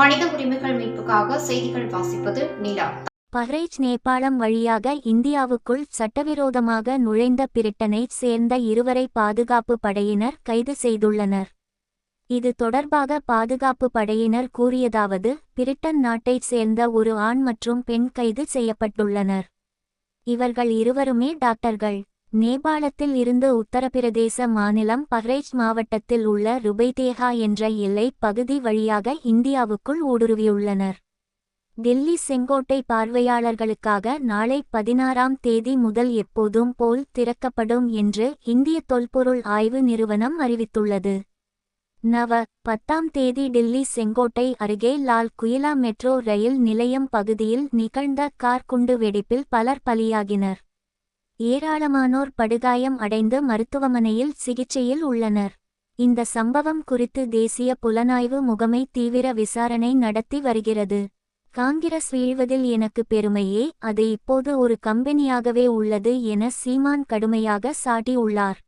மனித உரிமைகள் மீட்புக்காக செய்திகள் வாசிப்பது நிலா. பஹ்ரைச் நேபாளம் வழியாக இந்தியாவுக்குள் சட்டவிரோதமாக நுழைந்த பிரிட்டனைச் சேர்ந்த இருவரை பாதுகாப்பு படையினர் கைது செய்துள்ளனர். இது தொடர்பாக பாதுகாப்பு படையினர் கூறியதாவது பிரிட்டன் நாட்டைச் சேர்ந்த ஒரு ஆண் மற்றும் பெண் கைது செய்யப்பட்டுள்ளனர். இவர்கள் இருவருமே டாக்டர்கள். நேபாளத்தில் இருந்து உத்தரப்பிரதேச மாநிலம் பஹ்ரைச் மாவட்டத்தில் உள்ள ருபைதேகா என்ற எல்லை பகுதி வழியாக இந்தியாவுக்குள் ஊடுருவியுள்ளனர். டெல்லி செங்கோட்டை பார்வையாளர்களுக்காக நாளை பதினாறாம் தேதி முதல் எப்போதும் போல் திறக்கப்படும் என்று இந்திய தொல்பொருள் ஆய்வு நிறுவனம் அறிவித்துள்ளது. நவ பத்தாம் தேதி டெல்லி செங்கோட்டை அருகே லால் குயிலா மெட்ரோ ரயில் நிலையம் பகுதியில் நிகழ்ந்த கார் குண்டு வெடிப்பில் பலர் பலியாகினர். ஏராளமானோர் படுகாயம் அடைந்து மருத்துவமனையில் சிகிச்சையில் உள்ளனர். இந்த சம்பவம் குறித்து தேசிய புலனாய்வு முகமை தீவிர விசாரணை நடத்தி வருகிறது. காங்கிரஸ் வீழ்வதில் எனக்கு பெருமையே அது இப்போது ஒரு கம்பெனியாகவே உள்ளது என சீமான் கடுமையாக சாட்டியுள்ளார்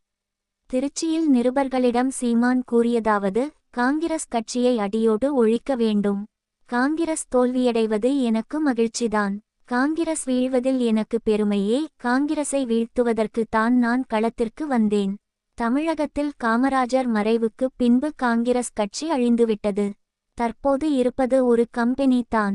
திருச்சியில் நிருபர்களிடம் சீமான் கூறியதாவது காங்கிரஸ் கட்சியை அடியோடு ஒழிக்க வேண்டும். காங்கிரஸ் தோல்வியடைவது எனக்கு மகிழ்ச்சிதான். காங்கிரஸ் வீழ்வதில் எனக்கு பெருமையே காங்கிரஸை வீழ்த்துவதற்கு தான் நான் களத்திற்கு வந்தேன். தமிழகத்தில் காமராஜர் மறைவுக்கு பின்பு காங்கிரஸ் கட்சி அழிந்துவிட்டது. தற்போது இருப்பது ஒரு கம்பெனி தான்